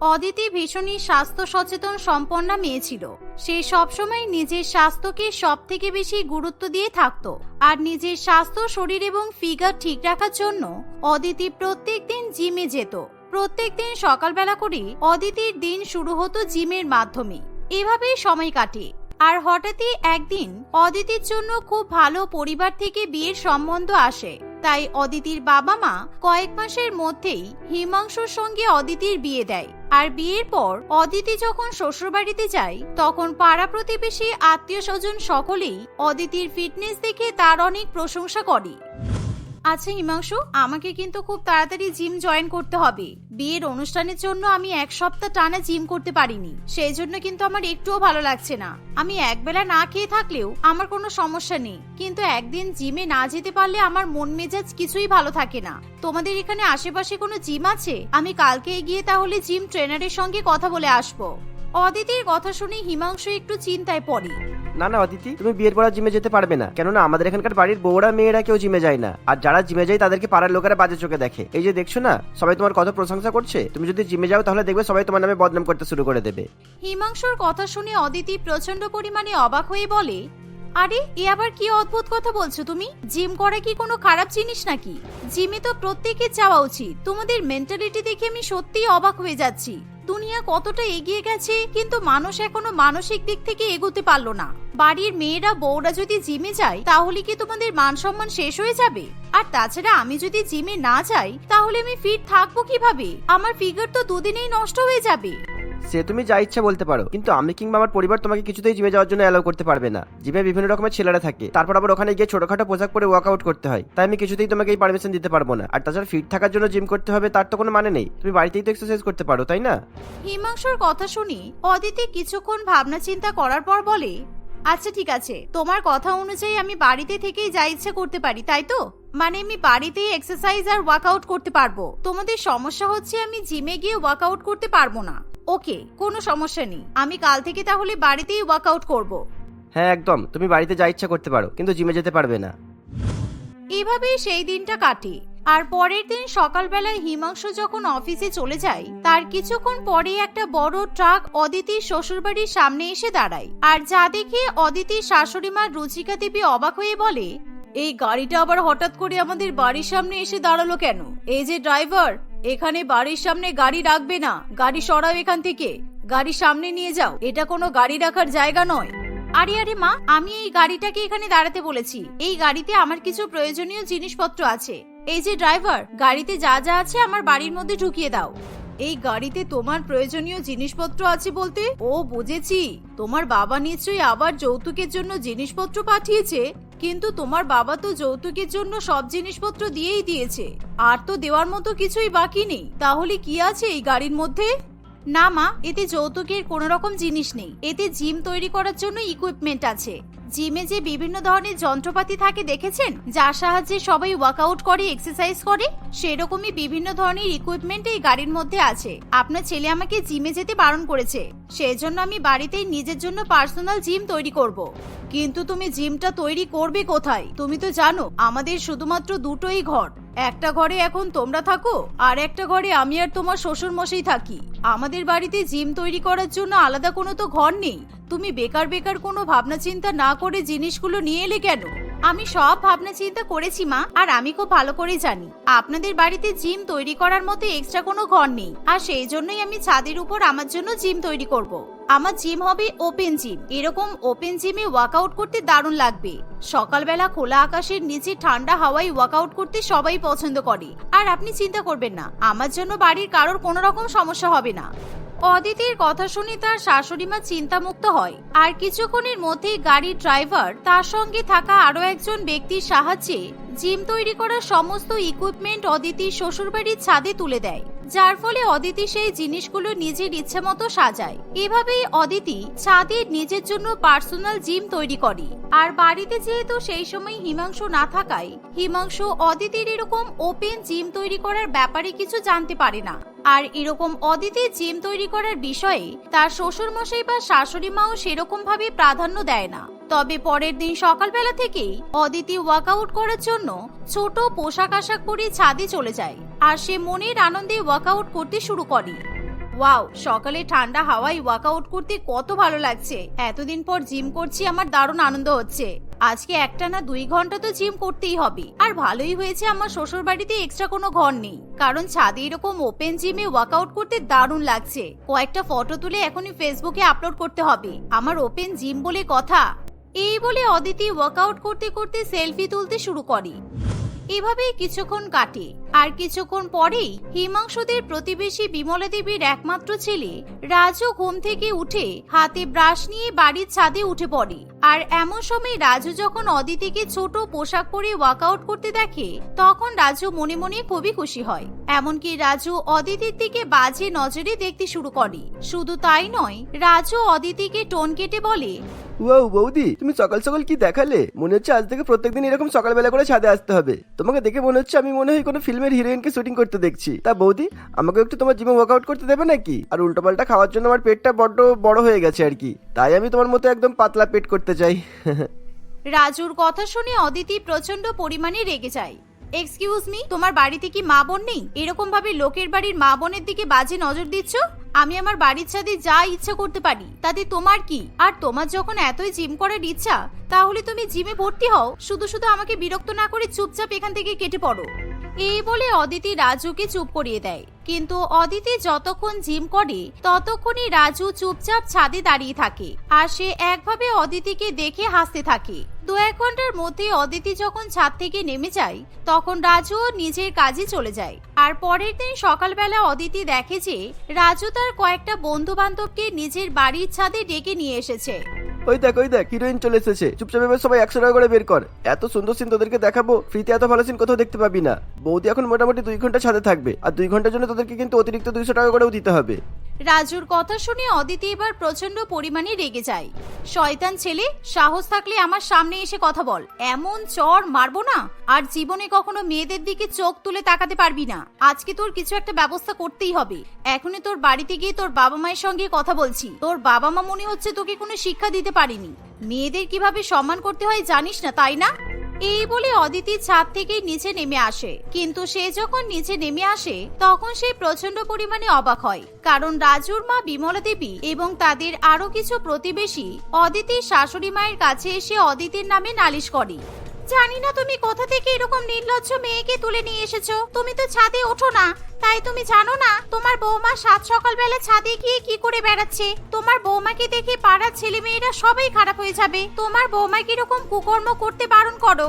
অদিতি ভীষণই স্বাস্থ্য সচেতন সম্পন্না মেয়ে ছিল। সে সবসময় নিজের স্বাস্থ্যকে সব থেকে বেশি গুরুত্ব দিয়ে থাকতো আর নিজের স্বাস্থ্য, শরীর এবং ফিগার ঠিক রাখার জন্য অদিতি প্রত্যেক দিন জিমে যেত। প্রত্যেক দিন সকালবেলা করে অদিতির দিন শুরু হতো জিমের মাধ্যমে। এভাবেই সময় কাটে। আর হঠাৎই একদিন অদিতির জন্য খুব ভালো পরিবার থেকে বিয়ের সম্বন্ধ আসে। তাই অদিতির বাবা মা কয়েক মাসের মধ্যেই হিমাংশুর সঙ্গে অদিতির বিয়ে দেয়। আর বিয়ের পর অদিতি যখন শ্বশুরবাড়িতে যায়, তখন পাড়া প্রতিবেশী, আত্মীয় স্বজন সকলেই অদিতির ফিটনেস দেখে তার অনেক প্রশংসা করে। আচ্ছা হিমাংশু, আমাকে কিন্তু খুব তাড়াতাড়ি জিম জয়েন করতে হবে। বিয়ের অনুষ্ঠানের জন্য আমি এক সপ্তাহ টানা জিম করতে পারিনি। সেই জন্য কিন্তু আমার একটুও ভালো লাগছে না। আমি একবেলা না খেয়ে থাকলেও আমার কোনো সমস্যা নেই। কিন্তু একদিন জিমে না যেতে পারলে আমার মন মেজাজ কিছুই ভালো থাকে না। তোমাদের এখানে আশেপাশে কোনো জিম আছে? আমি কালকে গিয়ে তাহলে জিম ট্রেনারের সঙ্গে কথা বলে আসব। অদিতির কথা শুনে হিমাংশু একটু চিন্তায় পড়ে। না না অদিতি তুমি বিয়ের পর জিমে যেতে পারবে না। কেননা আমাদের এখানকার বাড়ির বউরা মেয়েরা কেউ জিমে যায় না। আর যারা জিমে যায় তাদেরকে পাড়ার লোকেরা বাজে চোখে দেখে। এই যে দেখছ না সবাই তোমার কত প্রশংসা করছে? তুমি যদি জিমে যাও তাহলে দেখবে সবাই তোমার নামে বদনাম করতে শুরু করে দেবে। হিমাংশুর কথা শুনে অদিতি প্রচণ্ড পরিমাণে অবাক হয়ে বলে আরে এ আবার কি অদ্ভুত কথা বলছো তুমি? জিম করা কি কোনো খারাপ জিনিস নাকি? জিমে তো প্রত্যেকের যাওয়া উচিত। তোমাদের মেন্টালিটি দেখে আমি সত্যিই অবাক হয়ে যাচ্ছি। দুনিয়া কতটা এগিয়ে গেছে, কিন্তু মানুষ এখনও মানসিক দিক থেকে এগোতে পারল না। বাড়ির মেয়েরা, বউরা যদি জিমে যায়, তাহলে কি তোমাদের মান সম্মান শেষ হয়ে যাবে? আর তাছাড়া আমি যদি জিমে না যাই, তাহলে আমি ফিট থাকব কীভাবে? আমার ফিগার তো দুদিনেই নষ্ট হয়ে যাবে। সে তুমি যা ইচ্ছা বলতে পারো, কিন্তু আমি কিংবা আমার পরিবার তোমাকে কিছুতেই জিমে যাওয়ার জন্য অ্যালাউ করতে পারবে না। জিমে বিভিন্ন রকমের ছেলেরা থাকে। তারপর আবার ওখানে গিয়ে ছোটখাটো পোশাক পরে ওয়ার্কআউট করতে হয়। তাই আমি কিছুতেই তোমাকে এই পারমিশন দিতে পারব না। আর তাছাড়া ফিট থাকার জন্য জিম করতে হবে, তার তো কোনো মানে নেই। তুমি বাড়িতেই তো এক্সারসাইজ করতে পারো, তাই না? হিমাংশুর কথা শুনি, অদিতি কিছুক্ষণ ভাবনা চিন্তা করার পর বলে আচ্ছা ঠিক আছে। তোমার কথা অনুযায়ী আমি বাড়িতে থেকেই যা ইচ্ছা করতে পারি, তাই তো? মানে আমি বাড়িতেই এক্সারসাইজ আর ওয়ার্কআউট করতে পারব। তোমাদের সমস্যা হচ্ছে আমি জিমে গিয়ে ওয়ার্কআউট করতে পারব না। ওকে কোনো সমস্যা নেই। আমি কাল থেকে তাহলে বাড়িতেই ওয়ার্কআউট করব। হ্যাঁ একদম। তুমি বাড়িতে যা ইচ্ছা করতে পারো কিন্তু জিমে যেতে পারবে না। এভাবেই সেই দিনটা কাটে। আর পরের দিন সকালবেলায় হিমাংশু যখন অফিসে চলে যায় তার কিছুক্ষণ পরে একটা বড় ট্রাক অদিতির শ্বশুরবাড়ির সামনে এসে দাঁড়ায়। আর যা দেখে অদিতির শাশুড়ি মা রুচিকা দেবী অবাক হয়ে বলে এই গাড়িটা আবার হঠাৎ করে আমাদের বাড়ির সামনে এসে দাঁড়াল কেন? এই যে ড্রাইভার এখানে বাড়ির সামনে গাড়ি রাখবে না। গাড়ি সরাও এখান থেকে। গাড়ি সামনে নিয়ে যাও। এটা কোনো গাড়ি রাখার জায়গা নয়। আরে আরে মা, আমি এই গাড়িটাকে এখানে দাঁড়াতে বলেছি। এই গাড়িতে আমার কিছু প্রয়োজনীয় জিনিসপত্র আছে। এই যে ড্রাইভার, গাড়িতে যা যা আছে আমার বাড়ির মধ্যে ঢুকিয়ে দাও। এই গাড়িতে তোমার প্রয়োজনীয় জিনিসপত্র আছে বলতে? ও, বুঝেছি। তোমার বাবা নিশ্চয়ই আবার যৌতুকের জন্য জিনিসপত্র পাঠিয়েছে। কিন্তু তোমার বাবা তো যৌতুকের জন্য সব জিনিসপত্র দিয়েই দিয়েছে। আর তো দেওয়ার মতো কিছুই বাকি নেই। তাহলে কি আছে এই গাড়ির মধ্যে? না মা, এতে যৌতুকের কোনো রকম জিনিস নেই। এতে জিম তৈরি করার জন্য ইকুইপমেন্ট আছে। জিমে যে বিভিন্ন ধরনের যন্ত্রপাতি থাকে দেখেছেন, যার সাহায্যে সবাই ওয়ার্কআউট করে এক্সারসাইজ করে, সেরকমই বিভিন্ন ধরনের ইকুইপমেন্ট এই গাড়ির মধ্যে আছে। আপনার ছেলে আমাকে জিমে যেতে বারণ করেছে সেই জন্য আমি বাড়িতেই নিজের জন্য পার্সোনাল জিম তৈরি করব। কিন্তু তুমি জিমটা তৈরি করবে কোথায়? তুমি তো জানো, আমাদের শুধুমাত্র দুটোই ঘর। একটা ঘরে এখন তোমরা থাকো, আর একটা ঘরে আমি আর তোমার শ্বশুর মশাই থাকি। আমাদের বাড়িতে জিম তৈরি করার জন্য আলাদা কোনো তো ঘর নেই। তুমি বেকার বেকার কোনো ভাবনা চিন্তা না করে জিনিসগুলো নিয়ে এলে কেন? আমি সব ভাবনা চিন্তা করেছি, মা, আর আমি খুব ভালো করে জানি। আপনাদের বাড়িতে জিম তৈরি করার মতো এক্সট্রা কোনো ঘর নেই, আর সেই জন্যই আমি ছাদের উপর আমার জন্য জিম তৈরি করব। আমার জিম হবে ওপেন জিম এরকম ওপেন জিমে ওয়ার্কআউট করতে দারুণ লাগবে। সকালবেলা খোলা আকাশের নিচে ঠান্ডা হাওয়ায় ওয়ার্কআউট করতে সবাই পছন্দ করে। আর আপনি চিন্তা করবেন না, আমার জন্য বাড়ির কারোর কোনো রকম সমস্যা হবে না। অদিতির কথা শুনে তার শাশুড়ি মা চিন্তামুক্ত হয়। আর কিছুক্ষণের মধ্যেই গাড়ির ড্রাইভার তার সঙ্গে থাকা আরও একজন ব্যক্তির সাহায্যে জিম তৈরি করার সমস্ত ইকুইপমেন্ট অদিতির শ্বশুরবাড়ির ছাদে তুলে দেয়, যার ফলে অদিতি সেই জিনিসগুলো নিজের ইচ্ছে মতো সাজায়। এভাবেই অদিতি ছাদে নিজের জন্য পার্সোনাল জিম তৈরি করে। আর বাড়িতে যেহেতু সেই সময় হিমাংশু না থাকায়, হিমাংশু অদিতির এরকম ওপেন জিম তৈরি করার ব্যাপারে কিছু জানতে পারে না। আর এরকম অদিতি জিম তৈরি করার বিষয়ে তার শ্বশুর মশাই বা শাশুড়ি মাও সেরকম ভাবে প্রাধান্য দেয় না। তবে পরের দিন সকালবেলা থেকেই অদিতি ওয়ার্কআউট করার জন্য ছোট পোশাক আশাক পরে ছাদে চলে যায় আর সে মনের আনন্দে ওয়ার্কআউট করতে শুরু করে। ওয়াও, সকালে ঠান্ডা হাওয়ায় ওয়ার্কআউট করতে কত ভালো লাগছে। এতদিন পর জিম করছি, আমার দারুণ আনন্দ হচ্ছে। আজকে একটা না দুই ঘণ্টা তো জিম করতেই হবে। আর ভালোই হয়েছে আমার শ্বশুর বাড়িতে এক্সট্রা কোনো ঘর নেই। কারণ ছাদে এরকম ওপেন জিমে ওয়ার্কআউট করতে দারুণ লাগছে। কয়েকটা ফটো তুলে এখনই ফেসবুকে আপলোড করতে হবে। আমার ওপেন জিম বলে কথা। এই বলে অদিতি ওয়ার্কআউট করতে করতে সেলফি তুলতে শুরু করে। এভাবেই কিছুক্ষণ কাটে। আর কিছুক্ষণ পরেই হিমাংশুদের প্রতিবেশী বিমলা দেবীর একমাত্র ছেলে রাজু ঘুম থেকে উঠে হাতে ব্রাশ নিয়ে বাড়ির ছাদে উঠে পড়ে। আর এমন সময় রাজু যখন অদিতিকে ছোট পোশাক পরে ওয়ার্কআউট করতে দেখে, তখন রাজু মনে মনে খুবই খুশি হয়। এমনকি রাজু অদিতির দিকে বাজে নজরে দেখতে শুরু করে। শুধু তাই নয়, রাজু অদিতিকে টোন কেটে বলে, ওয়াও বৌদি, তুমি সকাল সকাল কি দেখালে? মনে হচ্ছে আজ থেকে প্রত্যেকদিন এরকম সকালবেলা করে ছাদে আসতে হবে। তোমাকে দেখে মনে হচ্ছে আমি মনে হয় কোনো ফিল্মের হিরোইনকে শুটিং করতে দেখছি। তা বৌদি আমাকে একটু তোমার জিমে ওয়ার্কআউট করতে দেবে নাকি? আর উল্টোপাল্টা খাওয়ার জন্য আমার পেটটা বড্ড বড় হয়ে গেছে আর কি। তাই আমি তোমার মতো একদম পাতলা পেট করতে চাই। রাজুর কথা শুনে অদিতি প্রচণ্ড পরিমাণে রেগে যায়। এক্সকিউজ মি তোমার বাড়িতে কি মা বোন নেই? এরকম ভাবে লোকের বাড়ির মা বোনের দিকে বাজে নজর দিচ্ছ? আমি আমার বাড়ির ছাদে যা ইচ্ছা করতে পারি, তাতে তোমার কি? আর তোমার যখন এতই জিম করার ইচ্ছা, তাহলে তুমি জিমে ভর্তি হও। শুধু শুধু আমাকে বিরক্ত না করে চুপচাপ এখান থেকে কেটে পড়ো। এই বলে অদিতি রাজুকে চুপ করিয়ে দেয়। কিন্তু অদিতি যতক্ষণ জিম করে, ততক্ষণই রাজু চুপচাপ ছাদে দাঁড়িয়ে থাকে। আর সে একভাবে অদিতিকে দেখে হাসতে থাকে। দু এক ঘণ্টার মধ্যে অদিতি যখন ছাদ থেকে নেমে যায়, তখন রাজু নিজের কাজে চলে যায়। আর পরের দিন সকালবেলা অদিতি দেখে যে, রাজু তার কয়েকটা বন্ধু বান্ধবকে নিজের বাড়ির ছাদে ডেকে নিয়ে এসেছে। ওই দেখ ওই দেখ হিরোইন চলে এসেছে। চুপচাপ এবার সবাই একশো টাকা করে বের কর। এত সুন্দর সিন তোদেরকে দেখাবো ফ্রিতে এত ভালো সিন কোথাও দেখতে পাবি না। বৌদি এখন মোটামুটি দুই ঘণ্টা ছাদে থাকবে, আর দুই ঘণ্টার জন্য তোদেরকে কিন্তু অতিরিক্ত দুইশো টাকা করেও দিতে হবে। রাজুর কথা শুনে অদিতি এবার প্রচণ্ড পরিমাণে রেগে যায়। শয়তান ছেলে, সাহস থাকলে আমার সামনে এসে কথা বল। এমন চর মারবো না, আর জীবনে কখনো মেয়েদের দিকে চোখ তুলে তাকাতে পারবি না। আজকে তোর কিছু একটা ব্যবস্থা করতেই হবে। এখনই তোর বাড়িতে গিয়ে তোর বাবা মায়ের সঙ্গে কথা বলছি। তোর বাবা মা মনে হচ্ছে তোকে কোনো শিক্ষা দিতে পারিনি। মেয়েদের কীভাবে সম্মান করতে হয় জানিস না, তাই না? এই বলে অদিতি ছাদ থেকে নিচে নেমে আসে। কিন্তু সে যখন নিচে নেমে আসে, তখন সে প্রচণ্ড পরিমাণে অবাক হয়। কারণ রাজুর মা বিমলা দেবী এবং তাদের আরও কিছু প্রতিবেশী অদিতির শাশুড়ি মায়ের কাছে এসে অদিতির নামে নালিশ করে। জানি না তুমি কোথা থেকে এরকম নির্লজ্জ মেয়েকে তুলে নিয়ে এসেছ। তুমি তো ছাদে ওঠো না। তাই তুমি জানো না, তোমার বৌমা সাত সকালবেলা ছাদে গিয়ে কি করে বেড়াচ্ছে? তোমার বৌমাকে দেখে পাড়ার ছেলে মেয়েরা সবাই খারাপ হয়ে যাবে। তোমার বৌমা কীরকম কুকর্ম করতে বারণ করো?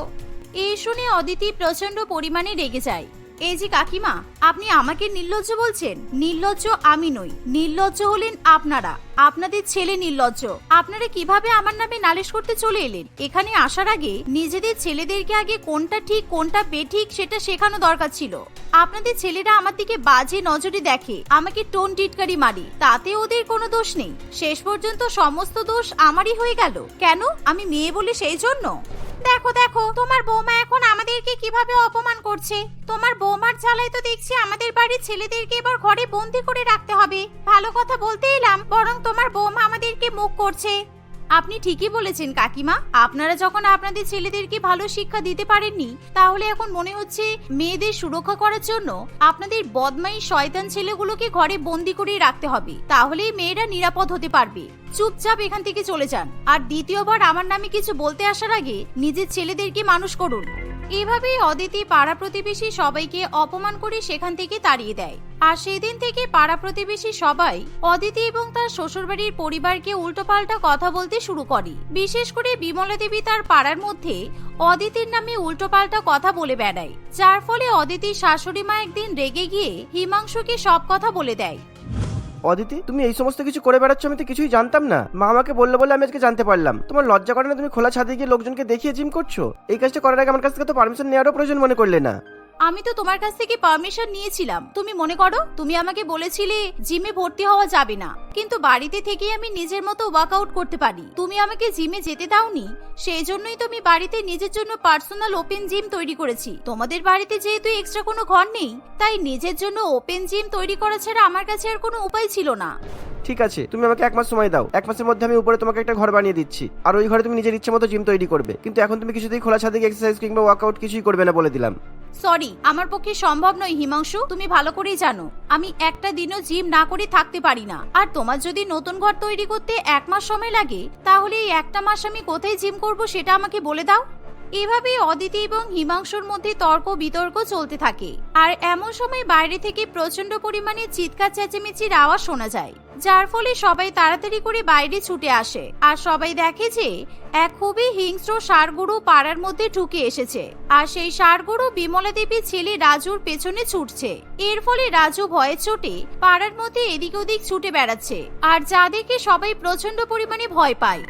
এই শুনে অদিতি প্রচণ্ড পরিমাণে রেগে যায়। এই যে কাকিমা, আপনি আমাকে নির্লজ্জ বলছেন? নির্লজ্জ আমি নই। নির্লজ্জ হলেন আপনারা। আপনাদের ছেলে নির্লজ্জ। আপনারা কীভাবে আমার নামে নালিশ করতে চলে এলেন? এখানে আসার আগে নিজেদের ছেলেদেরকে আগে কোনটা ঠিক, কোনটা বেঠিক সেটা শেখানো দরকার ছিল। আপনাদের ছেলেরা আমার দিকে বাজে নজরে দেখে, আমাকে টোন টিটকারি মারি। তাতে ওদের কোনো দোষ নেই। শেষ পর্যন্ত সমস্ত দোষ আমারই হয়ে গেল। কেন? আমি মেয়ে বলে সেই জন্য? দেখো দেখো, তোমার বৌমা এখন আমাদেরকে কীভাবে অপমান করছে? তোমার বৌমার জ্বালায় তো দেখছি আমাদের বাড়ির ছেলেদেরকে এবার ঘরে বন্দি করে রাখতে হবে। ভালো কথা বলতে এলাম, বরং তোমার বৌমা আমাদেরকে মুখ করছে। আপনি ঠিকই বলেছেন, কাকিমা। আপনারা যখন আপনাদের ছেলেদেরকে ভালো শিক্ষা দিতে পারেননি, তাহলে এখন মনে হচ্ছে মেয়েদের সুরক্ষা করার জন্য আপনাদের বদমাই শয়তান ছেলেগুলোকে ঘরে বন্দি করে রাখতে হবে। তাহলেই মেয়েরা নিরাপদ হতে পারবে। চুপচাপ এখান থেকে চলে যান। আর দ্বিতীয়বার আমার নামে কিছু বলতে আসার আগে নিজের ছেলেদেরকে মানুষ করুন। এভাবেই অদিতি পাড়া প্রতিবেশী সবাইকে অপমান করে সেখান থেকে তাড়িয়ে দেয়। আর সেদিন থেকে পাড়া প্রতিবেশী সবাই অদিতি এবং তার শ্বশুরবাড়ির পরিবারকে উল্টোপাল্টা কথা বলতে শুরু করে। বিশেষ করে বিমলা দেবী তার পাড়ার মধ্যে অদিতির নামে উল্টোপাল্টা কথা বলে বেড়ায়। যার ফলে অদিতির শাশুড়ি মা একদিন রেগে গিয়ে হিমাংশুকে সব কথা বলে দেয়। অদিতি, তুমি এই সমস্ত কিছু করে বেড়াচ্ছ, আমি তো কিছুই জানতাম না। মা আমাকে বলল বলে আমি আজকে জানতে পারলাম। তোমার লজ্জা করে না তুমি খোলা ছাদে গিয়ে লোকজনকে দেখিয়ে জিম করছ? এই কাজটা করার আগে আমার কাছ থেকে তো পারমিশন নেওয়ারও প্রয়োজন মনে করলে না। আমি তো তোমার কাছ থেকে পারমিশন নিয়েছিলাম। তুমি মনে করো, তুমি আমাকে বলেছিলে জিমে ভর্তি হওয়া যাবে না। কিন্তু বাড়িতে থেকেই আমি নিজের মতো ওয়ার্কআউট করতে পারি। তুমি আমাকে জিমে যেতে দাওনি সেই জন্যই তো আমি বাড়িতে নিজের জন্য পার্সোনাল ওপেন জিম তৈরি করেছি। তোমাদের বাড়িতে যেহেতু এক্সট্রা কোনো ঘর নেই, তাই নিজের জন্য ওপেন জিম তৈরি করা ছাড়া আমার কাছে আর কোনো উপায় ছিল না। ঠিক আছে, তুমি আমাকে এক মাস সময় দাও। এক মাসের মধ্যে আমি উপরে তোমাকে একটা ঘর বানিয়ে দিচ্ছি। আর ওই ঘরে তুমি নিজের ইচ্ছে মতো জিম তৈরি করবে। কিন্তু এখন তুমি কিছুতেই খোলা ছাদে এক্সারসাইজ কিংবা ওয়ার্কআউট কিছুই করবে না বলে দিলাম। সরি, আমার পক্ষে সম্ভব নয়, হিমাংশু। তুমি ভালো করেই জানো, আমি একটা দিনও জিম না করে থাকতে পারি না। আর তোমার যদি নতুন ঘর তৈরি করতে এক মাস সময় লাগে, তাহলে এই একটা মাস আমি কোথায় জিম করব সেটা আমাকে বলে দাও। এভাবেই অদিতি এবং হিমাংশুর মধ্যে তর্ক বিতর্ক চলতে থাকে। আর এমন সময় বাইরে থেকে প্রচণ্ড পরিমাণে চিৎকার, চেঁচেমেচির আওয়াজ শোনা যায়, যার ফলে সবাই তাড়াতাড়ি করে বাইরে ছুটে আসে আর সবাই দেখে যে, এক খুবই হিংস্র ষাঁড়গরু পাড়ার মধ্যে ঢুকে এসেছে। আর সেই ষাঁড়গরু বিমলা দেবীর ছেলে রাজুর পেছনে ছুটছে। এর ফলে রাজু ভয়ে চোটে পাড়ার মধ্যে এদিক ওদিক ছুটে বেড়াচ্ছে। আর যা দেখে সবাই প্রচণ্ড পরিমাণে ভয় পায়।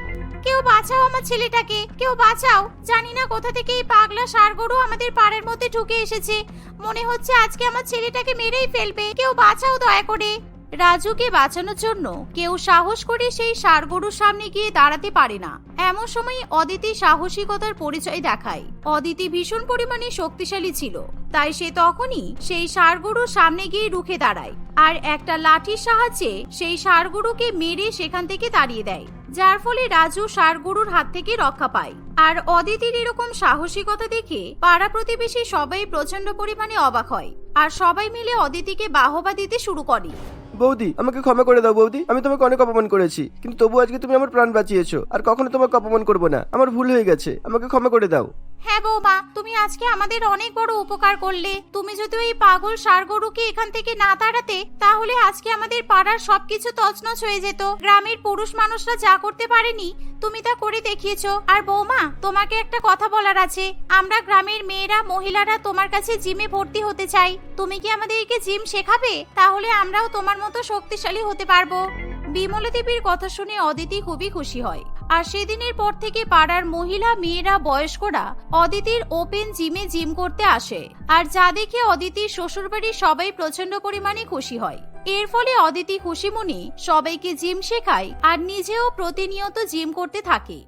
কেউ বাঁচাও আমার ছেলেটাকে, কেউ বাঁচাও। জানি না কোথা থেকে এই পাগলা ষাঁড়গরু আমাদের পাড়ের মধ্যে ঢুকে এসেছে। মনে হচ্ছে আজকে আমার ছেলেটাকে মেরেই ফেলবে। কেউ বাঁচাও দয়া করে। রাজুকে বাঁচানোর জন্য কেউ সাহস করে সেই ষাঁড়গরুর সামনে গিয়ে দাঁড়াতে পারে না। এমন সময় অদিতি সাহসিকতার পরিচয় দেখায়। অদিতি ভীষণ পরিমাণে শক্তিশালী ছিল। তাই সে তখনই সেই ষাঁড়গরুর সামনে গিয়ে রুখে দাঁড়ায় আর একটা লাঠির সাহায্যে সেই ষাঁড়গরুকে মেরে সেখান থেকে তাড়িয়ে দেয়, যার ফলে রাজু ষাঁড়গরুর হাত থেকে রক্ষা পায়। আর অদিতির এরকম সাহসিকতা দেখে পাড়া প্রতিবেশী সবাই প্রচণ্ড পরিমাণে অবাক হয়। আর সবাই মিলে অদিতিকে বাহবা দিতে শুরু করে। বৌদি, আমাকে ক্ষমা করে দাও বৌদি। আমি তোমাকে অনেক অপমান করেছি, কিন্তু তবু আজকে তুমি আমার প্রাণ বাঁচিয়েছো, আর কখনো তোমাকে অপমান করব না। আমার ভুল হয়ে গেছে, আমাকে ক্ষমা করে দাও। হ্যাঁ বৌমা, তুমি আজকে আমাদের অনেক বড় উপকার করলে। তুমি যদি ওই পাগল গরুকে এখান থেকে না তাড়াতে, তাহলে আজকে আমাদের পাড়ার সবকিছু তছনছ হয়ে যেত। গ্রামের পুরুষ মানুষরা যা করতে পারেনি, তুমি তা করে দেখিয়েছো। আর বৌমা, তোমাকে একটা কথা বলার আছে। আমরা গ্রামের মেয়েরা, মহিলারা তোমার কাছে জিমে ভর্তি হতে চাই। তুমি কি আমাদেরকে জিম শেখাবে? তাহলে আমরাও তোমার মতো শক্তিশালী হতে পারব। বিমলা দেবীর কথা শুনে অদিতি খুবই খুশি হয়। আর সেদিনের পর থেকে পাড়ার মহিলা, মেয়েরা, বয়স্করা অদিতির ওপেন জিমে জিম করতে আসে। আর যা দেখে অদিতির শ্বশুরবাড়ির সবাই প্রচণ্ড পরিমাণে খুশি হয়। এর ফলে অদিতি খুশি মনে সবাইকে জিম শেখায় আর নিজেও প্রতিনিয়ত জিম করতে থাকে।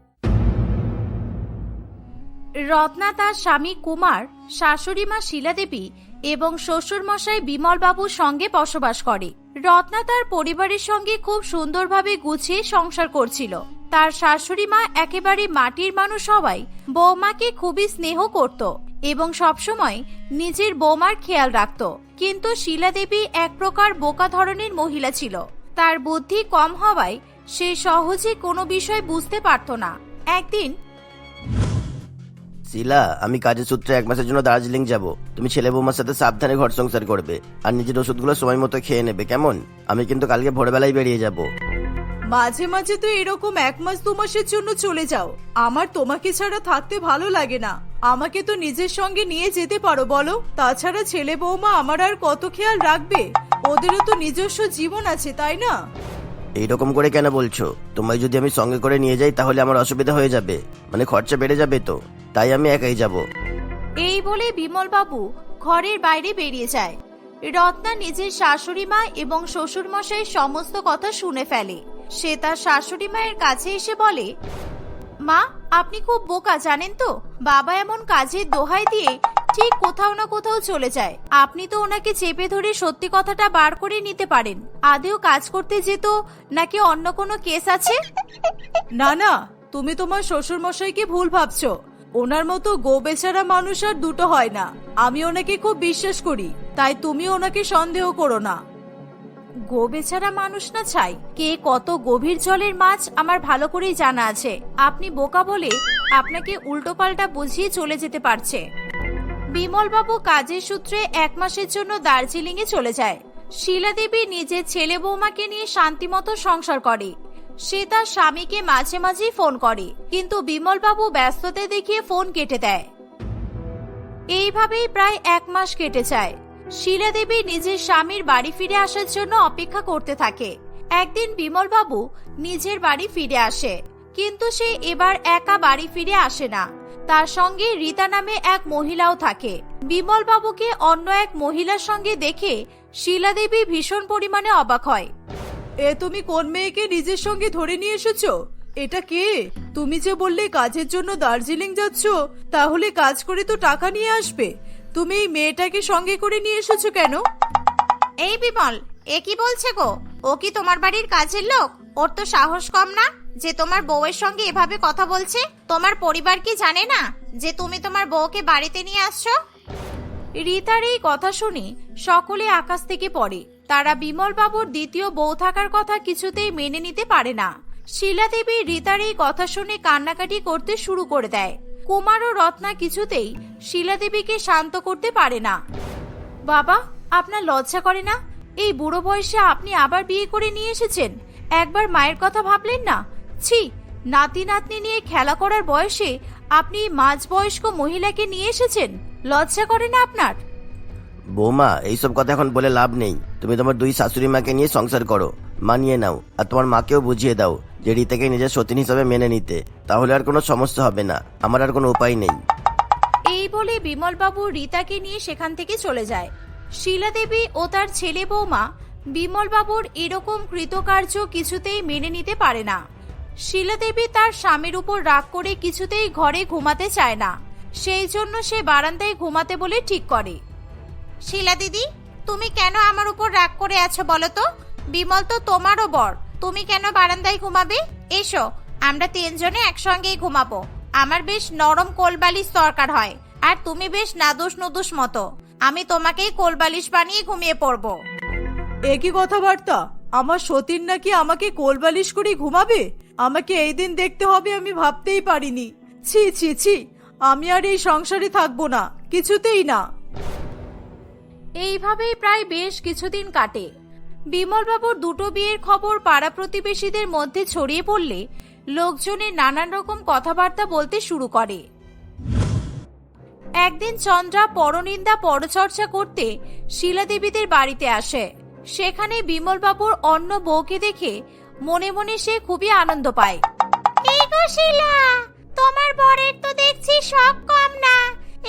রত্না তার স্বামী কুমার, শাশুড়ি মা শিলাদেবী এবং শ্বশুরমশাই বিমল বাবুর সঙ্গে বসবাস করে। রত্না তার পরিবারের সঙ্গে খুব সুন্দরভাবে গুছিয়ে সংসার করছিল। তার শাশুড়ি মা একেবারে মাটির মানুষ হওয়ায় বৌমাকে খুবই স্নেহ করত এবং সবসময় নিজের বৌমার খেয়াল রাখত। কিন্তু শিলাদেবী এক প্রকার বোকা ধরনের মহিলা ছিল। তার বুদ্ধি কম হওয়ায় সে সহজে কোনো বিষয় বুঝতে পারত না। একদিন শিলা, আমি কাজের সূত্রে এক মাসের জন্য দার্জিলিং যাব। তুমি ছেলে বৌমার সাথে সাবধানে ঘর সংসার করবে। আর নিজের ওষুধগুলো সময় মতো খেয়ে নেবে, কেমন? আমি কিন্তু কালকে ভোরবেলায় বেরিয়ে যাব। মাঝে মাঝে তো এরকম এক মাস দু মাসের জন্য চলে যাও। আমার তোমাকে ছাড়া থাকতে ভালো লাগে না। আমাকে তো নিজের সঙ্গে নিয়ে যেতে পারো বলো? তাছাড়া ছেলে বৌমা আমার আর কত খেয়াল রাখবে? ওদেরও তো নিজস্ব জীবন আছে তাই না? এইরকম করে কেন বলছো? তোমায় যদি আমি সঙ্গে করে নিয়ে যাই তাহলে আমার অসুবিধা হয়ে যাবে। মানে খরচা বেড়ে যাবে তো। তাই আমি একাই যাব। এই বলে বিমল বাবু ঘরের বাইরে বেরিয়ে যায়। রত্না নিজের শাশুড়ি মা এবং শ্বশুর মশাই সমস্ত কথা শুনে ফেলে। সে তার শাশুড়ি মায়ের কাছে এসে বলে, মা, আপনি খুব বোকা, জানেন তো? বাবা এমন কাজের দোহাই দিয়ে ঠিক কোথাও না কোথাও চলে যায়। আপনি তো ওনাকে চেপে ধরে সত্যি কথাটা বার করে নিতে পারেন। আদেও কাজ করতে যেত নাকি অন্য কোনো কেস আছে? না না, তুমি তোমার শ্বশুর মশাইকে ভুল ভাবছ। ওনার মতো গো বেচারা মানুষ আর দুটো হয় না। আমি ওনাকে খুব বিশ্বাস করি, তাই তুমি ওনাকে সন্দেহ করো না। গো বেচারা মানুষ না চাই কে কত গভীর জলের মাছ আমার ভালো করেই জানা আছে। আপনি বোকা বলে আপনাকে উল্টোপাল্টা বুঝিয়ে চলে যেতে পারছে। বিমলবাবু কাজের সূত্রে এক মাসের জন্য দার্জিলিং এ চলে যায়। শিলা দেবী নিজের ছেলে বৌমাকে নিয়ে শান্তিমতো সংসার করে। সে তার স্বামীকে মাঝে মাঝেই ফোন করে। কিন্তু বিমলবাবু ব্যস্ততা দেখিয়ে ফোন কেটে দেয়। এইভাবেই প্রায় এক মাস কেটে যায়। শিলা দেবী নিজের স্বামীর বাড়ি ফিরে আসার জন্য অপেক্ষা করতে থাকে। একদিন বিমলবাবু নিজের বাড়ি ফিরে আসে, কিন্তু সে এবার একা বাড়ি ফিরে আসে না। তার সঙ্গে রীতা নামে এক মহিলাও থাকে। বিমল বাবুকে অন্য এক মহিলার সঙ্গে দেখে শিলা দেবী ভীষণ পরিমাণে অবাক হয়। এ তুমি কোন মেয়েকে নিজের সঙ্গে ধরে নিয়ে এসেছ? এটা কে? তুমি যে বললে কাজের জন্য দার্জিলিং যাচ্ছ, তাহলে কাজ করে তো টাকা নিয়ে আসবে। তুমি এই মেয়েটাকে সঙ্গে করে নিয়ে এসেছ কেন? এই বিমল এ কি বলছে গো? ও কি তোমার বাড়ির কাজের লোক? ওর তো সাহস কম না যে তোমার বউয়ের সঙ্গে এভাবে কথা বলছে? তোমার পরিবার কি জানে না যে তুমি তোমার বউকে বাড়িতে নিয়ে আসছো? রিতার এই কথা শুনে সকলে আকাশ থেকে পড়ে। তারা বিমল বাবুর দ্বিতীয় বউ থাকার কথা কিছুতেই মেনে নিতে পারে না। শিলা দেবী রিতার এই কথা শুনে কান্নাকাটি করতে শুরু করে দেয়। কুমার ও রত্না কিছুতেই শিলা দেবীকে শান্ত করতে পারে না। বাবা, আপনার লজ্জা করে না? এই বুড়ো বয়সে আপনি আবার বিয়ে করে নিয়ে এসেছেন? একবার মায়ের কথা ভাবলেন না? ছি, নাতি নাতনি নিয়ে খেলা করার বয়সে আপনি এই মাঝবয়স্ক মহিলাকে নিয়ে এসেছেন? লজ্জা করে না আপনার? বৌমা, এইসব কথা এখন বলে লাভ নেই। তুমি তোমার দুই শাশুড়ি মাকে নিয়ে সংসার করো। মানিয়ে নাও, আর তোমার মাকেও বুঝিয়ে দাও। যে রীতাকে নিজের সতীন হিসাবে মেনে নিতে, তাহলে আর কোনো সমস্যা হবে না। আমার আর কোনো উপায় নেই। এই বলে বিমলবাবু রীতাকে নিয়ে সেখান থেকে চলে যায়। শিলা দেবী ও তার ছেলে বৌমা বিমলবাবুর এরকম কৃতকার্য কিছুতেই মেনে নিতে পারে না। শিলা দেবী তার স্বামীর উপর রাগ করে কিছুতেই ঘরে ঘুমাতে চায় না। সেই জন্য সে বারান্দায় ঘুমাতে বলে ঠিক করে। শিলা দিদি তুমি কেন আমার উপর রাগ করে আছো বলো তো? বিমল তো তোমারও বর। তুমি কেন বারান্দায় ঘুমাবে? এসো আমরা তিনজনে একসঙ্গেই ঘুমাবো। আমার বেশ নরম কোলবালিশ দরকার হয় আর তুমি বেশ নাদুস নুদুস মতো। আমি তোমাকেই কোলবালিশ বানিয়ে ঘুমিয়ে পড়ব। একই কথাবার্তা? আমার সতীন নাকি আমাকে কোলবালিশ করে ঘুমাবে? আমাকে এই দিন দেখতে হবে আমি ভাবতেই পারিনি। ছি ছি ছি আমি আর এই সংসারে থাকব না কিছুতেই না। এইভাবেই প্রায় বেশ কিছুদিন কাটে। বিমলবাবুর দুটো বিয়ের খবর পাড়া প্রতিবেশীদের মধ্যে ছড়িয়ে পড়লে লোকজনের নানান রকম কথাবার্তা বলতে শুরু করে। একদিন চন্দ্রা পরনিন্দা পরচর্চা করতে শিলাদেবীদের বাড়িতে আসে। সেখানে বিমলবাবুর অন্য বউকে দেখে মনে মনে সে খুবই আনন্দ পায়। শিলা? তোমার বরের তো দেখছি সব কম না।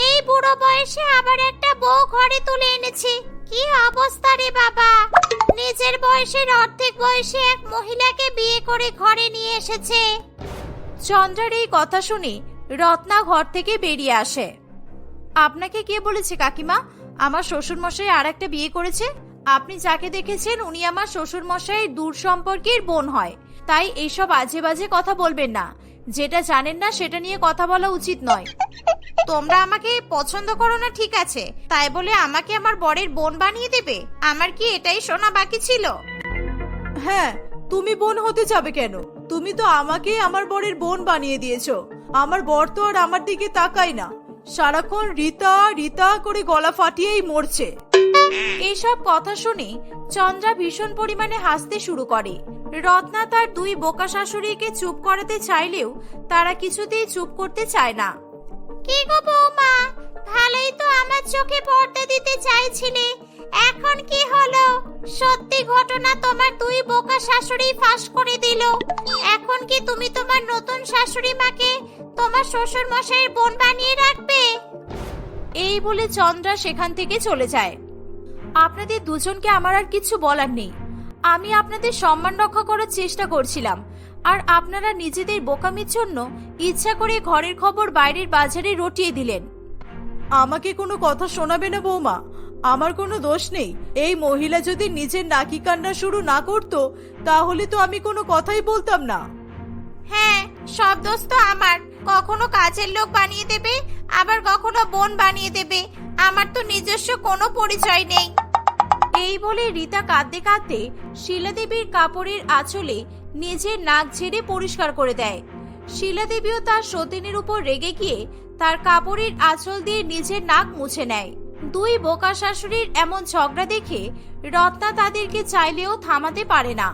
এই বুড়ো বয়সে আবার একটা বউ ঘরে তুলে এনেছে। কি অবস্থা রে বাবা? বয়সের অর্ধেক বয়সে এক মহিলাকে বিয়ে করে ঘরে নিয়ে এসেছে। চন্দ্রার এই কথা শুনে রত্না ঘর থেকে বেরিয়ে আসে। আপনাকে কে বলেছে, কাকিমা? আমার শ্বশুর মশাই আর একটা বিয়ে করেছে। আপনি যাকে দেখেছেন, উনি আমার শ্বশুর মশাই দূর সম্পর্কের বোন হয়। তাই এইসব আজে বাজে কথা বলবেন না। যেটা জানেন না, সেটা নিয়ে কথা বলা উচিত নয়। তোমরা আমাকে পছন্দ করো না, ঠিক আছে। তাই বলে আমাকে আমার বরের বোন বানিয়ে দেবে? আমার কি এটাই শোনা বাকি ছিল? হ্যাঁ তুমি বোন হতে যাবে কেন? তুমি তো আমাকে আমার বরের বোন বানিয়ে দিয়েছ। আমার বর তো আর আমার দিকে তাকায় না। সারাক্ষণ রিতা রিতা করে গলা ফাটিয়েই মরছে। এইসব কথা শুনে চন্দ্রা ভীষণ পরিমাণে হাসতে শুরু করে। রত্না তার দুই বোকা শাশুড়িকে চুপ করাতে চাইলেও তারা কিছুতেই চুপ করতে চায় না। কি গো বৌমা ভালোই তো আমার চোখে পড়তে দিতে চাইছিলে। এখন কি হলো? সত্যি ঘটনা তোমার দুই বোকা শাশুড়ি ফাঁস করে দিল। এখন কি তুমি তোমার নতুন শাশুড়ি মাকে তোমার শ্বশুর মশাইয়ের বোন বানিয়ে রাখবে? এই বলে চন্দ্রা সেখান থেকে চলে যায়। আপনাদের দুজনকে আমার আর কিছু বলার নেই। আমি আপনাদের সম্মান রক্ষা করার চেষ্টা করছিলাম। আর আপনারা নিজেদের বোকামির জন্য ইচ্ছা করে ঘরের খবর বাইরের বাজারে রটিয়ে দিলেন। আমাকে কোনো কথা শোনাবে না বৌমা। আমার কোনো দোষ নেই। এই মহিলা যদি নিজের নাকি কান্না শুরু না করতো তাহলে তো আমি কোনো কথাই বলতাম না। হ্যাঁ সব দোষ তো আমার। কখনো কাজের লোক বানিয়ে দেবে আবার কখনো বোন বানিয়ে দেবে। আমার তো নিজস্ব কোনো পরিচয় নেই। এই বলে রীতা কাঁদতে কাঁদতে শিলাদেবীর কাপড়ের আঁচলে নিজের নাক ঝেড়ে পরিষ্কার করে দেয়। শিলাদেবীও তার সতীনের উপর রেগে গিয়ে তার কাপড়ের আঁচল দিয়ে নিজের নাক মুছে নেয়। দুই বোকা শাশুড়ির এমন ঝগড়া দেখে রত্না তাদেরকে চাইলেও থামাতে পারে না।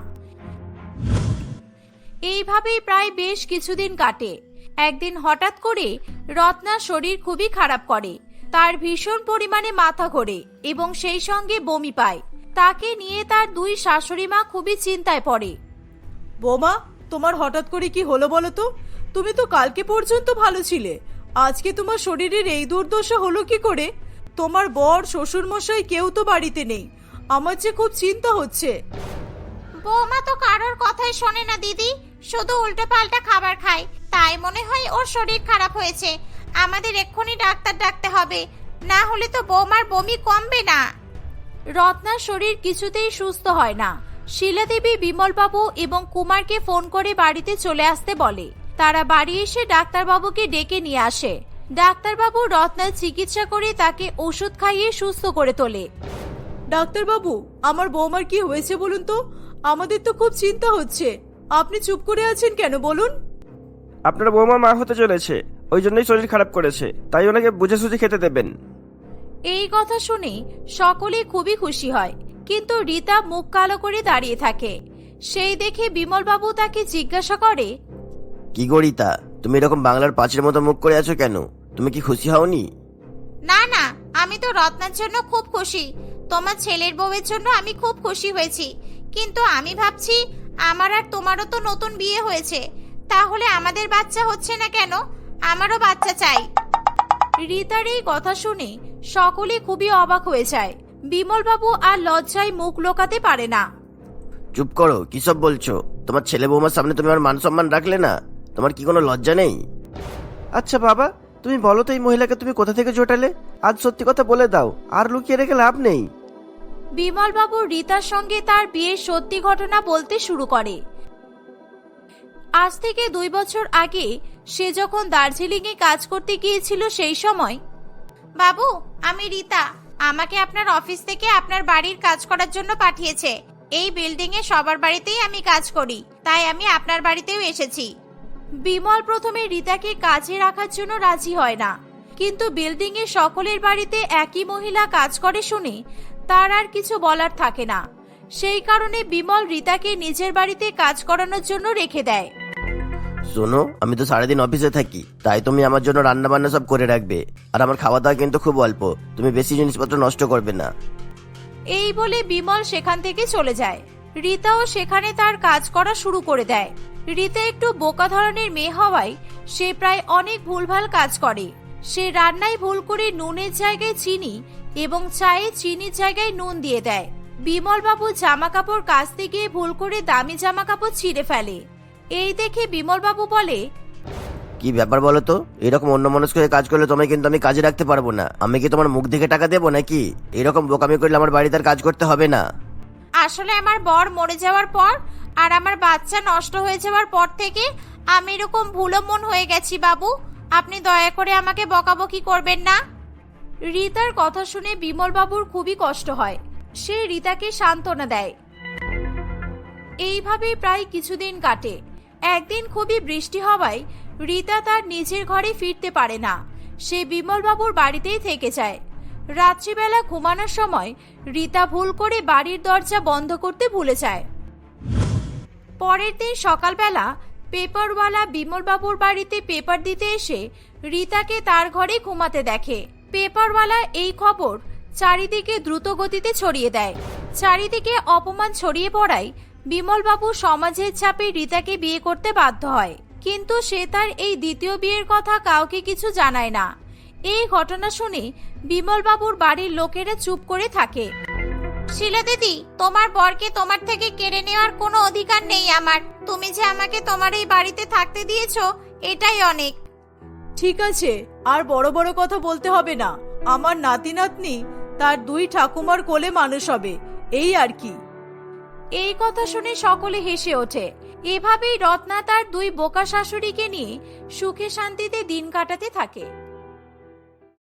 এইভাবেই প্রায় বেশ কিছুদিন কাটে। একদিন হঠাৎ করে রত্নার শরীর খুবই খারাপ করে। তার ভীষণ পরিমাণে মাথা ঘোরে এবং সেই সঙ্গে বমি পায়। তাকে নিয়ে তার দুই শাশুড়ি মা খুবই চিন্তায় পড়ে। বোমা তোমার হঠাৎ করে কি হলো বলো তো? তুমি তো কালকে পর্যন্ত ভালো ছিলে। আজকে তোমার শরীরের এই দুর্দশা হলো কি করে? তোমার বর শ্বশুর মশাই কেউ তো বাড়িতে নেই। আমার যে খুব চিন্তা হচ্ছে। বৌমা তো কারোর কথাই শোনে না দিদি। শুধু উল্টো পাল্টা খাবার খায়। তাই মনে হয় ওর শরীর খারাপ হয়েছে। আমাদের এক্ষুনি ডাক্তার ডাকতে হবে। না হলে তো বৌমার বমি কমবে না। রত্নার শরীর কিছুতেই সুস্থ হয় না। শিলাদেবী বিমলবাবু এবং কুমারকে ফোন করে বাড়িতে চলে আসতে বলে। তারা বাড়ি এসে ডাক্তারবাবুকে ডেকে নিয়ে আসে। ডাক্তারবাবু রত্নার চিকিৎসা করে তাকে ওষুধ খাইয়ে সুস্থ করে তোলে। ডাক্তারবাবু আমার বৌমার কি হয়েছে বলুন তো? আমাদের তো খুব চিন্তা হচ্ছে। আপনি চুপ করে আছেন কেন বলুন? আপনার বৌমা মা হতে চলেছে। ওই জন্যই শরীর খারাপ করেছে তাই ওনাকে বুঝে সুঝে খেতে দেবেন। এই কথা শুনে সকলে খুবই খুশি হয় কিন্তু রীতা মুখ কালো করে দাঁড়িয়ে থাকে। সেই দেখে বিমলবাবু তাকে জিজ্ঞাসা করে কি গরিতা তুমি এরকম বাংলার পাঁচের মতো মুখ করে আছো কেন? তুমি কি খুশি হওনি? না না আমি তো রত্নার জন্য খুব খুশি। তোমার ছেলের বউয়ের জন্য আমি খুব খুশি হয়েছি। কিন্তু আমি ভাবছি আমার আর তোমারও তো নতুন বিয়ে হয়েছে। তাহলে আমাদের বাচ্চা হচ্ছে না কেন? আমারও বাচ্চা চাই। রিতার এই কথা শুনে সকলে খুবই অবাক হয়ে যায়। বিমলবাবু আর লজ্জায় মুখ লোকাতে পারে না। চুপ করো কি সব বলছো? তোমার ছেলে বৌমার সামনে তুমি আমার মান সম্মান রাখলে না? তোমার কি কোনো লজ্জা নেই? আচ্ছা বাবা তুমি বলো তো এই মহিলাকে তুমি কোথা থেকে জোটালে? আজ সত্যি কথা বলে দাও আর লুকিয়ে রেখে লাভ নেই। বিমলবাবু রীতার সঙ্গে তার বিয়ের সত্যি ঘটনা বলতে শুরু করে। আজ থেকে দুই বছর আগে সে যখন দার্জিলিং এ কাজ করতে গিয়েছিল সেই সময়, বাবু, আমি রীতা। আমাকে আপনার অফিস থেকে আপনার বাড়ির কাজ করার জন্য পাঠিয়েছে। এই বিল্ডিং এ সবার বাড়িতেই আমি কাজ করি। তাই আমি আপনার বাড়িতেও এসেছি। বিমল প্রথমে রীতাকে কাজে রাখার জন্য রাজি হয় না। কিন্তু বিল্ডিং এ সকলের বাড়িতে একই মহিলা কাজ করে শুনে তার আর কিছু বলার থাকে না। সেই কারণে বিমল রীতাকে নিজের বাড়িতে কাজ করানোর জন্য রেখে দেয়। শোনো, আমি তো সারাদিন অফিসে থাকি, তাই তুমি আমার জন্য রান্না বান্না সব করে রাখবে। আর আমার খাওয়া দাওয়া কিন্তু খুব অল্প, তুমি বেশি জিনিসপত্র নষ্ট করবে না। এই বলে বিমল সেখান থেকে চলে যায়। রীতাও সেখানে তার কাজ করা শুরু করে দেয়। রীতা একটু বোকা ধরনের মেয়ে হওয়ায় সে প্রায় অনেক ভুলভাল কাজ করে। সে রান্নায় ভুল করে নুনের জায়গায় চিনি এবং চায়ে চিনির জায়গায় নুন দিয়ে দেয়। বিমল বাবু জামা কাপড় কাচতে গিয়ে ভুল করে দামি জামা কাপড় ছিঁড়ে ফেলে। এই দেখে বিমল বাবু বলে কি ব্যাপার বলো তো? এরকম অন্য মানুষ করে কাজ করলে তোমায় কিন্তু আমি কাজে রাখতে পারব না। আমি কি তোমার মুখ দেখে টাকা দেবো নাকি? এরকম বোকামি করলে আমার বাড়িতে আর কাজ করতে হবে না। আসলে আমার বর মরে যাওয়ার পর আর আমার বাচ্চা নষ্ট হয়ে যাওয়ার পর থেকে আমি এরকম ভুলো মন হয়ে গেছি বাবু। আপনি দয়া করে আমাকে বকাবকি করবেন না। রিতার কথা শুনে বিমল বাবুর খুবই কষ্ট হয়। সে রিতাকে সান্ত্বনা দেয়। এইভাবে প্রায় কিছুদিন কাটে। একদিন খুবই বৃষ্টি হওয়ায় রীতা তার নিজের ঘরে ফিরতে পারে না। সে বিমল বাবুর বাড়িতেই থেকে যায়। রাত্রিবেলা ঘুমানোর সময় রীতা ভুল করে বাড়ির দরজা বন্ধ করতে ভুলে যায়। পরের দিন সকালবেলা পেপারওয়ালা বিমলবাবুর বাড়িতে পেপার দিতে এসে রীতাকে তার ঘরে ঘুমাতে দেখে। পেপারওয়ালা এই খবর চারিদিকে দ্রুত গতিতে ছড়িয়ে দেয়। চারিদিকে অপমান ছড়িয়ে পড়ায় বিমলবাবু সমাজের চাপে রীতাকে বিয়ে করতে বাধ্য হয়। কিন্তু সে তার এই দ্বিতীয় বিয়ের কথা কাউকে কিছু জানায় না। এই ঘটনা শুনে বিমলবাবুর বাড়ির লোকেরা চুপ করে থাকে। শিলা দিদি তোমার বরকে তোমার থেকে কেড়ে নেওয়ার কোনো অধিকার নেই আমার। তুমি যে আমাকে তোমার এই বাড়িতে থাকতে দিয়েছ এটাই অনেক। ঠিক আছে আর বড় বড় কথা বলতে হবে না। আমার নাতি নাতনি তার দুই ঠাকুমার কোলে মানুষ হবে। এই আর কি। এই কথা শুনে সকলে হেসে ওঠে। এভাবেই রত্না তার দুই বোকা শাশুড়িকে নিয়ে সুখে শান্তিতে দিন কাটাতে থাকে।